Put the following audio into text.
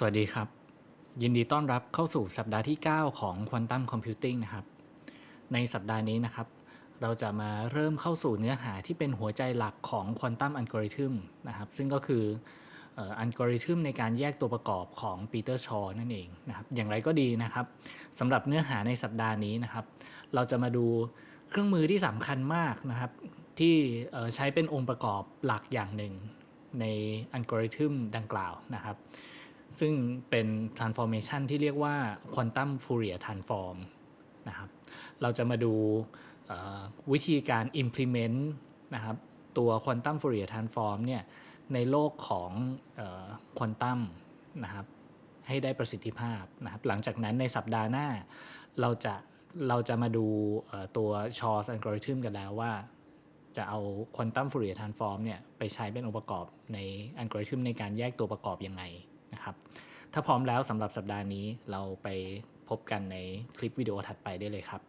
สวัสดีครับ ยินดีต้อนรับเข้าสู่สัปดาห์ที่ 9 ของ Quantum Computing นะครับ ในสัปดาห์นี้นะครับ เราจะมาเริ่มเข้าสู่เนื้อหาที่เป็นหัวใจหลักของ Quantum Algorithm นะครับ ซึ่งก็คืออัลกอริทึมในการแยกตัวประกอบของปีเตอร์ชอนั่นเองนะครับ อย่างไรก็ดีนะครับสำหรับเนื้อหาในสัปดาห์นี้นะครับ เราจะมาดูเครื่องมือที่สำคัญมากนะครับ ที่ใช้เป็นองค์ประกอบหลักอย่างหนึ่งในอัลกอริทึมดังกล่าวนะครับ ซึ่งเป็น transformation ที่เรียกว่า quantum Fourier transform นะครับเราจะมาดูวิธีการ implement นะครับตัว quantum Fourier transform เนี่ยในโลกของควอนตัมนะครับให้ได้ประสิทธิภาพนะครับหลังจากนั้นในสัปดาห์หน้า เราจะเราจะมาดูตัว Shor's algorithm กันแล้วว่า จะเอา quantum Fourier transform เนี่ยไปใช้เป็นองค์ประกอบในอัลกอริทึมในการแยกตัวประกอบยังไง นะครับ ถ้าพร้อมแล้วสำหรับสัปดาห์นี้เราไปพบกันในคลิปวิดีโอถัดไปได้เลยครับ